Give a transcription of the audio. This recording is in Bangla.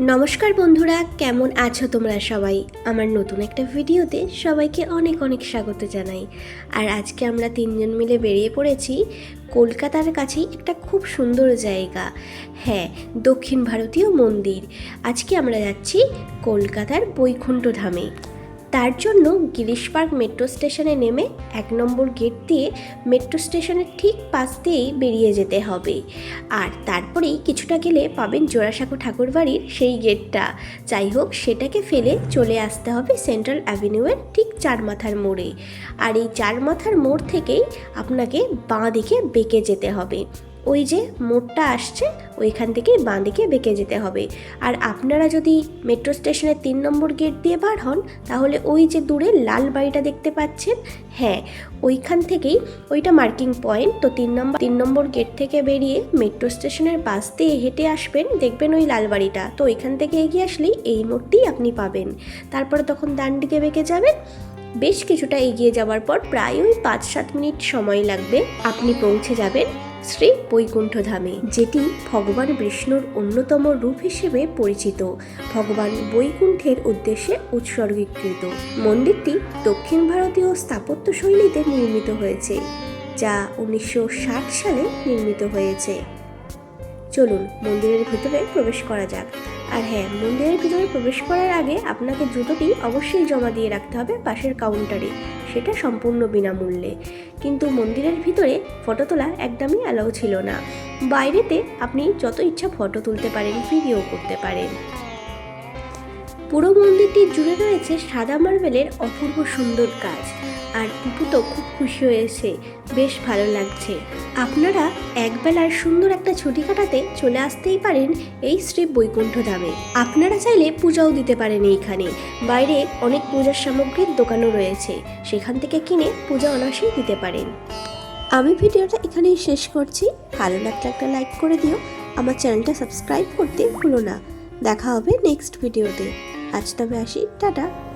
নমস্কার বন্ধুরা, কেমন আছো তোমরা সবাই? আমার নতুন একটা ভিডিওতে সবাইকে অনেক অনেক স্বাগত জানাই। আর আজকে আমরা তিনজন মিলে বেরিয়ে পড়েছি কলকাতার কাছেই একটা খুব সুন্দর জায়গা। হ্যাঁ দক্ষিণ ভারতীয় মন্দির। আজকে আমরা যাচ্ছি কলকাতার বৈকুণ্ঠ ধামে। তার জন্য গিরিশ পার্ক মেট্রো স্টেশনে নেমে এক নম্বর গেট দিয়ে মেট্রো স্টেশনের ঠিক পাশ দিয়েই বেরিয়ে যেতে হবে। আর তারপরেই কিছুটা গেলে পাবেন জোড়াসাঁকো ঠাকুরবাড়ির সেই গেটটা। যাই হোক, সেটাকে ফেলে চলে আসতে হবে সেন্ট্রাল অ্যাভিনিউয়ের ঠিক চার মাথার মোড়ে। আর এই চার মাথার মোড় থেকেই আপনাকে বাঁ দিকে বেঁকে যেতে হবে। ওই যে মোড়টা আসছে, ওইখান থেকেই বাঁ দিকে বেঁকে যেতে হবে। আর আপনারা যদি মেট্রো স্টেশনের তিন নম্বর গেট দিয়ে বার হন, তাহলে ওই যে দূরে লাল বাড়িটা দেখতে পাচ্ছেন হ্যাঁ ওইখান থেকেই ওইটা মার্কিং পয়েন্ট। তো তিন নম্বর তিন নম্বর গেট থেকে বেরিয়ে মেট্রো স্টেশনের পাশ দিয়ে হেঁটে আসবেন, দেখবেন ওই লাল বাড়িটা। তো ওইখান থেকে এগিয়ে আসলেই এই মোড়টি আপনি পাবেন। তারপরে তখন ডান দিকে বেঁকে যাবেন। বেশ কিছুটা এগিয়ে যাওয়ার পর প্রায় ওই পাঁচ সাত মিনিট সময় লাগবে, আপনি পৌঁছে যাবেন। শ্রী বৈকুণ্ঠ ধামে যেটি ভগবান বিষ্ণুর অন্যতম রূপ হিসেবে পরিচিত। ভগবান বৈকুণ্ঠের উদ্দেশ্যে উৎসর্গীকৃত। মন্দিরটি দক্ষিণ ভারতীয় স্থাপত্য শৈলীতে নির্মিত হয়েছে, যা উনিশশো ষাট সালে নির্মিত হয়েছে। চলুন মন্দিরের ভিতরে প্রবেশ করা যাক। আর হ্যাঁ মন্দিরের ভিতরে প্রবেশ করার আগে আপনাকে জুতোটি অবশ্যই জমা দিয়ে রাখতে হবে পাশের কাউন্টারে, সেটা সম্পূর্ণ বিনামূল্যে। কিন্তু মন্দিরের ভিতরে ফটো তোলা একদমই অ্যালাউ ছিল না। বাইরেতে আপনি যত ইচ্ছা ফটো তুলতে পারেন, ভিডিও করতে পারেন। পুরো মন্দিরটি জুড়ে রয়েছে সাদা মার্বেলের অপূর্ব সুন্দর কাজ। আর পুপু তো খুব খুশি হয়েছে। বেশ ভালো লাগছে। আপনারা একবেলার সুন্দর একটা ছুটি কাটাতে চলে আসতেই পারেন এই শ্রী বৈকুণ্ঠ ধামে। আপনারা চাইলে পূজাও দিতে পারেন এইখানে। বাইরে অনেক পূজার সামগ্রীর দোকানও রয়েছে। সেখান থেকে কিনে পূজা অনায়াসেই দিতে পারেন। আমি ভিডিওটা এখানেই শেষ করছি। ভালো লাগলে একটা লাইক করে দিও। আমার চ্যানেলটা সাবস্ক্রাইব করতে ভুলো না। দেখা হবে নেক্সট ভিডিওতে। আজ তবে আসি টাটা